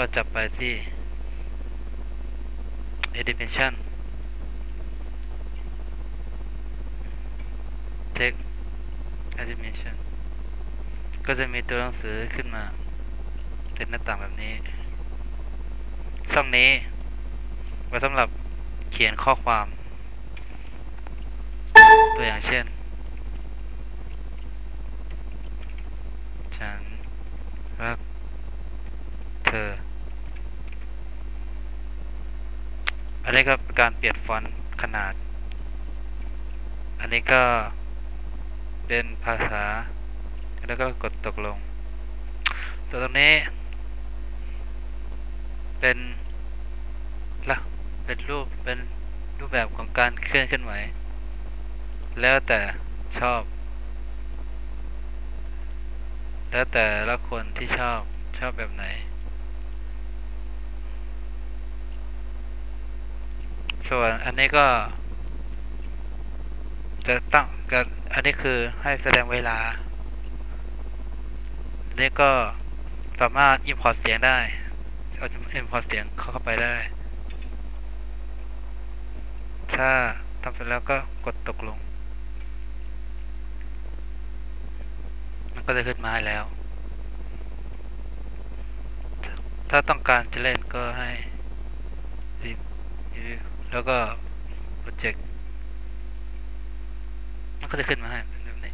ก็จะไปที่ Animation Text Animation ก็จะมีตัวหนังสือขึ้นมา เป็นหน้าต่างแบบนี้ ช่องนี้ ไว้สำหรับเขียนข้อความ ตัวอย่างเช่น ฉันรักเธอ อันนี้ก็เป็นการเปลี่ยนฟอนต์ขนาด อันนี้ก็เป็นภาษา แล้วก็กดตกลง ตัวตรงนี้ เป็นละเป็นรูป เป็นรูปแบบของการเคลื่อนขึ้นไหว แล้วแต่ชอบ แล้วแต่ละคนที่ชอบ ชอบแบบไหน ส่วนอันนี้ก็ จะตั้งกันอันนี้คือให้แสดงเวลาอันนี้ก็สามารถ import เสียงได้เอาจะ import เสียงเข้าไปได้ ถ้าทำเสร็จแล้วก็กดตกลง มันก็จะขึ้นมาแล้ว ถ้าต้องการจะเล่นก็ให้ review แล้วก็โปรเจกต์มันก็จะขึ้นมาให้เป็นแบบนี้